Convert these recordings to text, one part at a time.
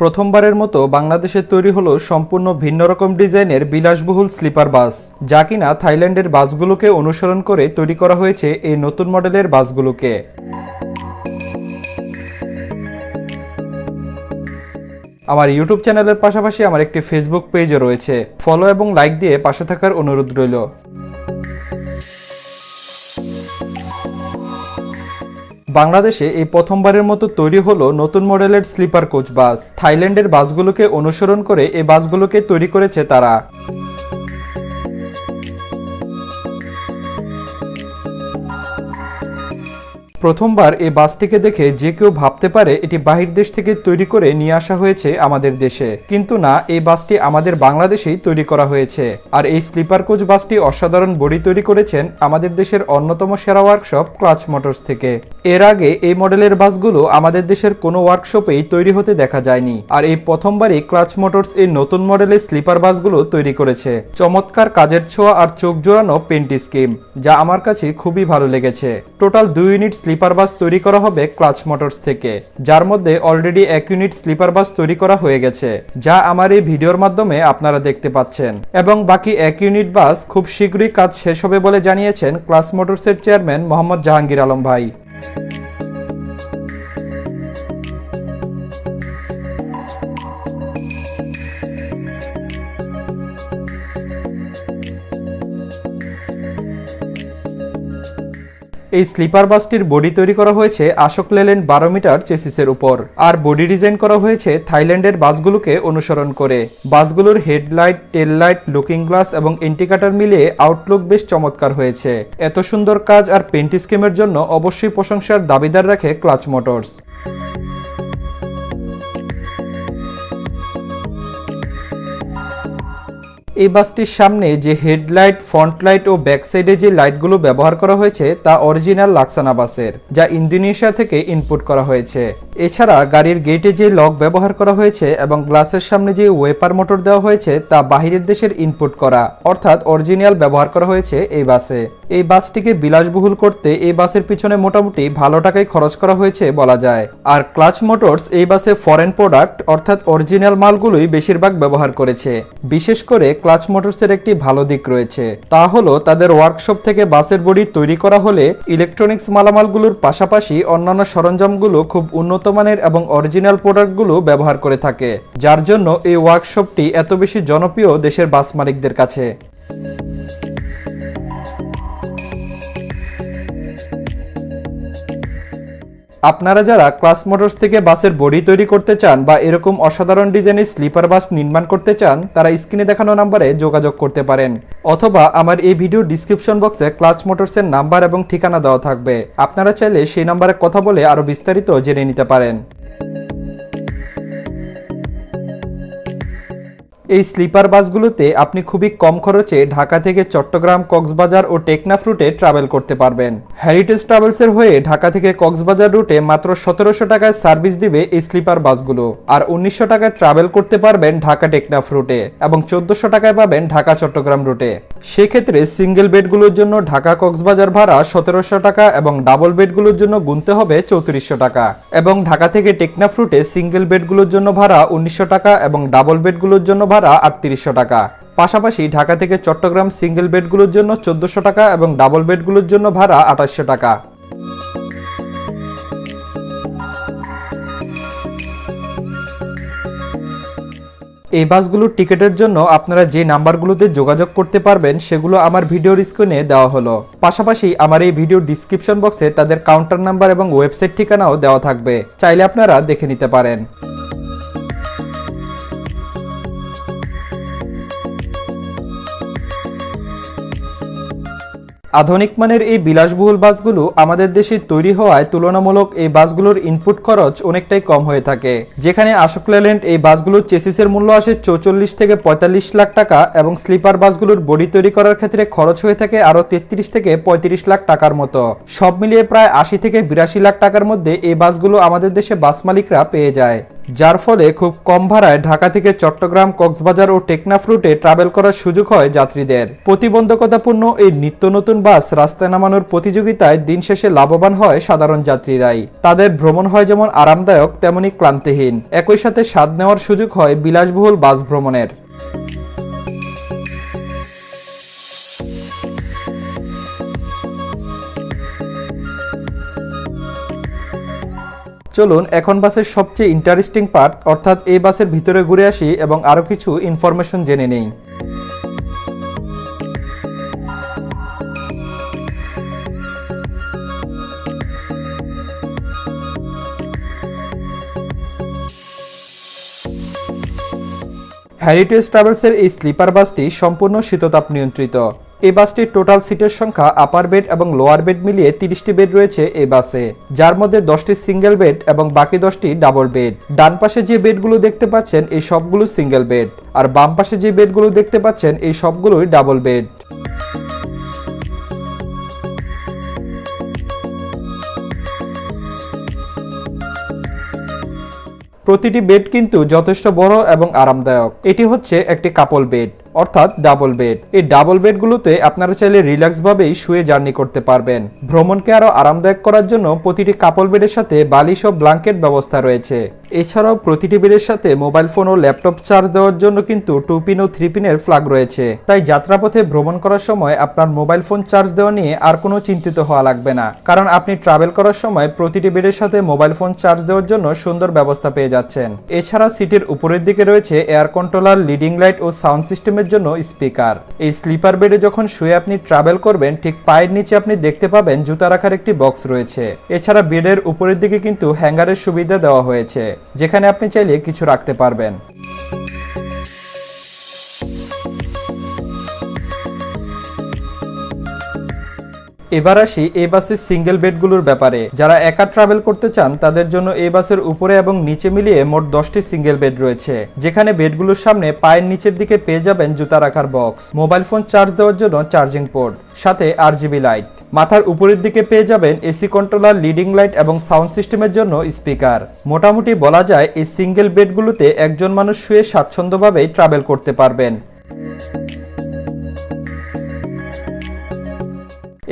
প্রথমবারের মতো বাংলাদেশে তৈরি হলো সম্পূর্ণ ভিন্ন রকম ডিজাইনের বিলাসবহুল স্লিপার বাস, যা কিনা থাইল্যান্ডের বাসগুলোকে অনুসরণ করে তৈরি করা হয়েছে এই নতুন মডেলের বাসগুলোকে। আমার ইউটিউব চ্যানেলের পাশাপাশি আমার একটি ফেসবুক পেজও রয়েছে। ফলো এবং লাইক দিয়ে পাশে থাকার অনুরোধ রইল। বাংলাদেশে এই প্রথমবারের মতো তৈরি হলো নতুন মডেলের স্লিপার কোচ বাস। থাইল্যান্ডের বাসগুলোকে অনুসরণ করে এই বাসগুলোকে তৈরি করেছে তারা। প্রথমবার এই বাসটিকে দেখে যে কেউ ভাবতে পারে এটি বাহির দেশ থেকে তৈরি করে নিয়ে আসা হয়েছে আমাদের দেশে। কিন্তু না এই বাসটি আমাদের বাংলাদেশেই তৈরি করা হয়েছে। আর এই স্লিপার কোচ বাসটি অসাধারণ বডি তৈরি করেছেন আমাদের দেশের অন্যতম সেরা ওয়ার্কশপ ক্লাচ মোটরস থেকে। এর আগে এই মডেলের বাসগুলো আমাদের দেশের কোনো ওয়ার্কশপেই তৈরি হতে দেখা যায়নি। আর এই প্রথমবারই ক্লাচ মোটরস এই নতুন মডেলের স্লিপার বাসগুলো তৈরি করেছে। চমৎকার কাজের ছোঁয়া আর চোখ জোড়ানো পেন্টি স্কিম, যা আমার কাছে খুবই ভালো লেগেছে। টোটাল দুই ইউনিট স্লিপার বাস তৈরি করা হবে ক্লাচ মোটরস থেকে। যার মধ্যে অলরেডি এক ইউনিট স্লিপার বাস তৈরি করা হয়ে গেছে, যা আমার এই ভিডিওর মাধ্যমে আপনারা দেখতে পাচ্ছেন। এবং বাকি এক ইউনিট বাস খুব শীঘ্রই কাজ শেষ হবে বলে জানিয়েছেন ক্লাচ মোটরসের চেয়ারম্যান মোহাম্মদ জাহাঙ্গীর আলম ভাই। এই স্লিপার বাসটির বডি তৈরি করা হয়েছে আশোক লেলেন বারো মিটার চেসিসের উপর। আর বডি ডিজাইন করা হয়েছে থাইল্যান্ডের বাসগুলোকে অনুসরণ করে। বাসগুলোর headlight tail light looking glass এবং ইন্ডিকেটার মিলিয়ে আউটলুক বেশ চমৎকার হয়েছে। এত সুন্দর কাজ আর পেন্টি স্কিমের জন্য অবশ্যই প্রশংসার দাবিদার রাখে ক্লাচ মোটরস। এই বাসটির সামনে যে হেডলাইট, ফ্রন্ট লাইট ও ব্যাক সাইডে যে লাইটগুলো ব্যবহার করা হয়েছে তা অরিজিনাল লাক্সানা বাসের, যা ইন্দোনেশিয়া থেকে ইনপুট করা হয়েছে। এছাড়া গাড়ির গেটে যে লক ব্যবহার করা হয়েছে এবং গ্লাসের সামনে যে ওয়েপার মোটর দেওয়া হয়েছে তা বাহিরের দেশের ইনপুট করা, অর্থাৎ অরিজিনাল ব্যবহার করা হয়েছে এই বাসে। এই বাসটিকে বিলাসবহুল করতে এই বাসের পিছনে মোটামুটি ভালো টাকাই খরচ করা হয়েছে বলা যায়। আর ক্লাচ মোটরস এই বাসে ফরেন প্রোডাক্ট অর্থাৎ অরিজিনাল মালগুলোই বেশিরভাগ ব্যবহার করেছে। বিশেষ করে ক্লাচ মোটরসের একটি ভালো দিক রয়েছে, তা হলো তাদের ওয়ার্কশপ থেকে বাসের বডি তৈরি করা হলে ইলেকট্রনিক্স মালামালগুলোর পাশাপাশি অন্যান্য সরঞ্জামগুলো খুব উন্নত মানের এবং অরিজিনাল প্রোডাক্টগুলো ব্যবহার করে থাকে, যার জন্য এই ওয়ার্কশপটি এত বেশি জনপ্রিয় দেশের বাস মালিকদের কাছে। আপনারা যারা ক্লাস মোটরস থেকে বাসের বডি তৈরি করতে চান বা এরকম অসাধারণ ডিজাইনের স্লিপার বাস নির্মাণ করতে চান, তারা স্ক্রিনে দেখানো নাম্বারে যোগাযোগ করতে পারেন। অথবা আমার এই ভিডিও ডিসক্রিপশন বক্সে ক্লাস মোটরসের নাম্বার এবং ঠিকানা দেওয়া থাকবে। আপনারা চাইলে সেই নাম্বারে কথা বলে আরও বিস্তারিত জেনে নিতে পারেন। এই স্লিপার বাসগুলোতে আপনি খুবই কম খরচে ঢাকা থেকে চট্টগ্রাম, কক্সবাজার ও টেকনাফ রুটে ট্রাভেল করতে পারবেন। হেরিটেজ ট্রাভেলসের হয়ে ঢাকা থেকে কক্সবাজার রুটে মাত্র সতেরোশো টাকায় সার্ভিস দিবে এই স্লিপার বাসগুলো। আর উনিশশো টাকায় ট্রাভেল করতে পারবেন ঢাকা টেকনাফ রুটে এবং চোদ্দশো টাকায় পাবেন ঢাকা চট্টগ্রাম রুটে। সেক্ষেত্রে সিঙ্গেল বেডগুলোর জন্য ঢাকা, কক্সবাজার ভাড়া সতেরোশো টাকা এবং ডাবল বেডগুলোর জন্য গুনতে হবে চৌত্রিশশো টাকা। এবং ঢাকা থেকে টেকনাফ রুটে সিঙ্গেল বেডগুলোর জন্য ভাড়া উনিশশো টাকা এবং ডাবল বেডগুলোর জন্য ভাড়া আটত্রিশশো টাকা। পাশাপাশি ঢাকা থেকে চট্টগ্রাম সিঙ্গেল বেডগুলোর জন্য চোদ্দশো টাকা এবং ডাবল বেডগুলোর জন্য ভাড়া আঠাশশো টাকা। এই বাসগুলোর টিকিটের জন্য আপনারা যে নাম্বারগুলোতে যোগাযোগ করতে পারবেন, সেগুলো আমার ভিডিওর স্ক্রিনে দেওয়া হলো। পাশাপাশি আমার এই ভিডিও ডিসক্রিপশন বক্সে তাদের কাউন্টার নাম্বার এবং ওয়েবসাইট ঠিকানাও দেওয়া থাকবে। চাইলে আপনারা দেখে নিতে পারেন। আধুনিক মানের এই বিলাসবহুল বাসগুলো আমাদের দেশে তৈরি হওয়ায় তুলনামূলক এই বাসগুলোর ইনপুট খরচ অনেকটাই কম হয়ে থাকে। যেখানে আশোক লেল্যান্ড এই বাসগুলোর চেসিসের মূল্য আসে চৌচল্লিশ থেকে পঁয়তাল্লিশ লাখ টাকা এবং স্লিপার বাসগুলোর বডি তৈরি করার ক্ষেত্রে খরচ হয়ে থাকে আরও তেত্রিশ থেকে পঁয়ত্রিশ লাখ টাকার মতো। সব মিলিয়ে প্রায় আশি থেকে বিরাশি লাখ টাকার মধ্যে এই বাসগুলো আমাদের দেশে বাস মালিকরা পেয়ে যায়। যার ফলে খুব কম ভাড়ায় ঢাকা থেকে চট্টগ্রাম, কক্সবাজার ও টেকনাফ রুটে ট্রাভেল করার সুযোগ হয় যাত্রীদের। প্রতিবন্ধকতাপূর্ণ এই নিত্য নতুন বাস রাস্তায় নামানোর প্রতিযোগিতায় দিন শেষে লাভবান হয় সাধারণ যাত্রীরাই। তাদের ভ্রমণ হয় যেমন আরামদায়ক, তেমনি ক্লান্তিহীন। একই সাথে স্বাদ নেওয়ার সুযোগ হয় বিলাসবহুল বাস ভ্রমণের। চলুন এখন বাসের সবচেয়ে ইন্টারেস্টিং পার্ট অর্থাৎ এই বাসের ভিতরে ঘুরে আসি এবং আরও কিছু ইনফরমেশন জেনে নেই। হ্যারিটেজ ট্রাভেলসের এই স্লিপার বাসটি সম্পূর্ণ শীততাপ নিয়ন্ত্রিত। এই বাসটির টোটাল সিটের সংখ্যা আপার বেড এবং লোয়ার বেড মিলিয়ে তিরিশটি বেড রয়েছে এই বাসে। যার মধ্যে দশটি সিঙ্গেল বেড এবং বাকি দশটি ডাবল বেড ডান পাশে যে বেডগুলো দেখতে পাচ্ছেন, এই সবগুলো সিঙ্গেল বেড আর বাম পাশে যে বেডগুলো দেখতে পাচ্ছেন, এই সবগুলোই ডাবল বেড প্রতিটি বেড কিন্তু যথেষ্ট বড় এবং আরামদায়ক। এটি হচ্ছে একটি কাপল বেড অর্থাৎ ডাবল বেড এই ডাবল বেডগুলোতে আপনারা চাইলে রিল্যাক্সভাবেই শুয়ে জার্নি করতে পারবেন। ভ্রমণকে আরও আরামদায়ক করার জন্য প্রতিটি কাপল বেডের সাথে বালিশ ও ব্লাঙ্কেট ব্যবস্থা রয়েছে। এছাড়াও প্রতিটি বেডের সাথে মোবাইল ফোন ও ল্যাপটপ চার্জ দেওয়ার জন্য কিন্তু টু পিন ও থ্রি পিনের ফ্লাগ রয়েছে। তাই যাত্রাপথে ভ্রমণ করার সময় আপনার মোবাইল ফোন চার্জ দেওয়া নিয়ে আর কোনো চিন্তিত হওয়া লাগবে না। কারণ আপনি ট্রাভেল করার সময় প্রতিটি বেডের সাথে মোবাইল ফোন চার্জ দেওয়ার জন্য সুন্দর ব্যবস্থা পেয়ে যাচ্ছেন। এছাড়া সিটের উপরের দিকে রয়েছে এয়ার কন্ট্রোলার লিডিং লাইট ও সাউন্ড সিস্টেমের জন্য স্পিকার এই স্লিপার বেডে যখন শুয়ে আপনি ট্রাভেল করবেন, ঠিক পায়ের নিচে আপনি দেখতে পাবেন জুতা রাখার একটি বক্স রয়েছে। এছাড়া বেডের উপরের দিকে কিন্তু হ্যাঙ্গারের সুবিধা দেওয়া হয়েছে। যেখানে আপনি চাইলে কিছু রাখতে পারবেন। এবার আসি এই বাসের সিঙ্গেল বেডগুলোর ব্যাপারে। যারা একা ট্রাভেল করতে চান, তাদের জন্য এই বাসের উপরে এবং নিচে মিলিয়ে মোট দশটি সিঙ্গেল বেড রয়েছে। যেখানে বেডগুলোর সামনে পায়ের নিচের দিকে পেয়ে যাবেন জুতা রাখার বক্স মোবাইল ফোন চার্জ দেওয়ার জন্য চার্জিং পোর্ট সাথে আর লাইট মাথার উপরের দিকে পেয়ে যাবেন এসি কন্ট্রোলার, লিডিং লাইট এবং সাউন্ড সিস্টেমের জন্য স্পিকার। মোটামুটি বলা যায়, এই সিঙ্গেল বেডগুলোতে একজন মানুষ শুয়ে স্বাচ্ছন্দ্যভাবেই ট্রাভেল করতে পারবেন।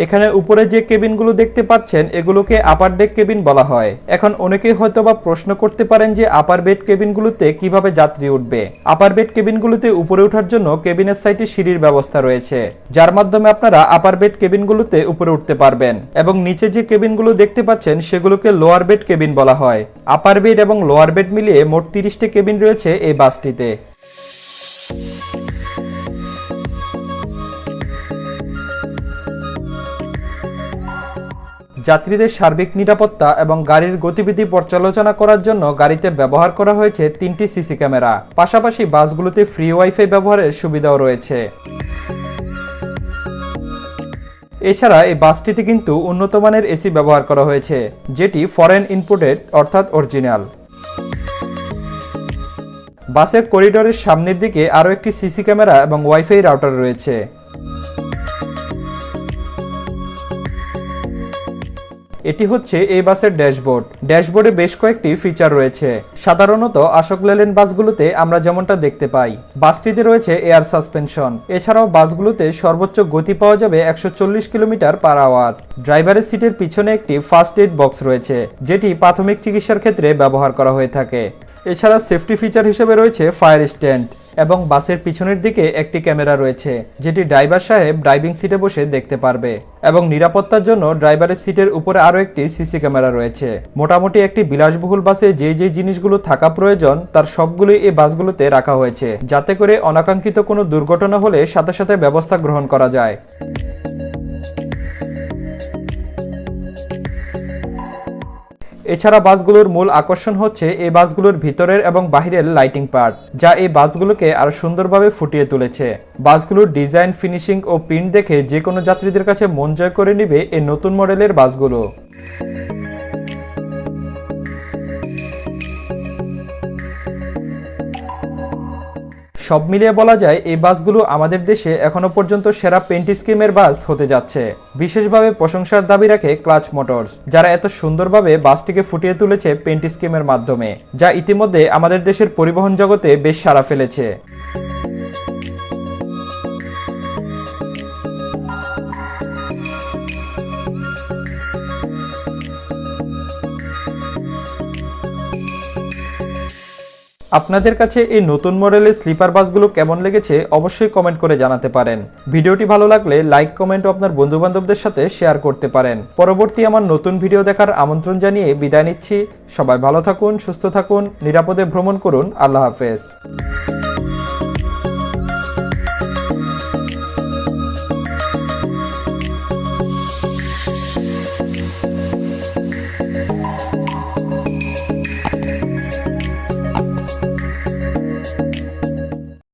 এখানে উপরে যে কেবিনগুলো দেখতে পাচ্ছেন, এগুলোকে আপার ডেক কেবিন বলা হয়। এখন অনেকেই হয়তো বা প্রশ্ন করতে পারেন যে আপার বেড কেবিনগুলোতে কীভাবে যাত্রী উঠবে। আপার বেড কেবিনগুলোতে উপরে ওঠার জন্য কেবিনের সাইটে সিঁড়ির ব্যবস্থা রয়েছে, যার মাধ্যমে আপনারা আপার বেড কেবিনগুলোতে উপরে উঠতে পারবেন এবং নিচে যে কেবিনগুলো দেখতে পাচ্ছেন, সেগুলোকে লোয়ার বেড কেবিন বলা হয়। আপার বেড এবং লোয়ার বেড মিলিয়ে মোট তিরিশটি কেবিন রয়েছে এই বাসটিতে। যাত্রীদের সার্বিক নিরাপত্তা এবং গাড়ির গতিবিধি পর্যালোচনা করার জন্য গাড়িতে ব্যবহার করা হয়েছে তিনটি সিসি ক্যামেরা। পাশাপাশি বাসগুলোতে ফ্রি ওয়াইফাই ব্যবহারের সুবিধাও রয়েছে। এছাড়া এই বাসটিতে কিন্তু উন্নত মানের এসি ব্যবহার করা হয়েছে, যেটি ফরেন ইনপুটেড অর্থাৎ অরিজিনাল বাসের করিডোরের সামনের দিকে আরও একটি সিসি ক্যামেরা এবং ওয়াইফাই রাউটার রয়েছে। এটি হচ্ছে এই বাসের ড্যাশবোর্ড। ড্যাশবোর্ডে বেশ কয়েকটি ফিচার রয়েছে। সাধারণত আশোক লেলেন বাসগুলোতে আমরা যেমনটা দেখতে পাই, বাসটিতে রয়েছে এয়ার সাসপেনশন এছাড়াও বাসগুলোতে সর্বোচ্চ গতি পাওয়া যাবে একশো চল্লিশ কিলোমিটার পার আওয়ার ড্রাইভারের সিটের পিছনে একটি ফার্স্ট এড বক্স রয়েছে, যেটি প্রাথমিক চিকিৎসার ক্ষেত্রে ব্যবহার করা হয়ে থাকে। এছাড়া সেফটি ফিচার হিসেবে রয়েছে ফায়ার স্ট্যান্ড এবং বাসের পিছনের দিকে একটি ক্যামেরা রয়েছে, যেটি ড্রাইভার সাহেব ড্রাইভিং সিটে বসে দেখতে পারবে এবং নিরাপত্তার জন্য ড্রাইভারের সিটের উপরে আরও একটি সিসি ক্যামেরা রয়েছে। মোটামুটি একটি বিলাসবহুল বাসে যে যে জিনিসগুলো থাকা প্রয়োজন, তার সবগুলোই এই বাসগুলোতে রাখা হয়েছে, যাতে করে অনাকাঙ্ক্ষিত কোনো দুর্ঘটনা হলে সাথে সাথে ব্যবস্থা গ্রহণ করা যায়। এছাড়া বাসগুলোর মূল আকর্ষণ হচ্ছে এই বাসগুলোর ভিতরের এবং বাহিরের লাইটিং পার্ট যা এই বাসগুলোকে আরও সুন্দরভাবে ফুটিয়ে তুলেছে। বাসগুলোর ডিজাইন ফিনিশিং ও প্রিন্ট দেখে যে কোনো যাত্রীদের কাছে মন জয় করে নিবে এই নতুন মডেলের বাসগুলো। সব মিলিয়ে বলা যায়, এই বাসগুলো আমাদের দেশে এখনও পর্যন্ত সেরা পেন্ট স্কিমের বাস হতে যাচ্ছে। বিশেষভাবে প্রশংসার দাবি রাখে ক্লাচ মোটরস, যারা এত সুন্দরভাবে বাসটিকে ফুটিয়ে তুলেছে পেন্ট স্কিমের মাধ্যমে, যা ইতিমধ্যে আমাদের দেশের পরিবহন জগতে বেশ সাড়া ফেলেছে। আপনাদের কাছে এই নতুন মডেলের স্লিপার বাসগুলো কেমন লেগেছে অবশ্যই কমেন্ট করে জানাতে পারেন। ভিডিওটি ভালো লাগলে লাইক, কমেন্ট আপনার বন্ধুবান্ধবদের সাথে শেয়ার করতে পারেন। পরবর্তী আমার নতুন ভিডিও দেখার আমন্ত্রণ জানিয়ে বিদায় নিচ্ছি। সবাই ভালো থাকুন, সুস্থ থাকুন, নিরাপদে ভ্রমণ করুন। আল্লাহ হাফেজ।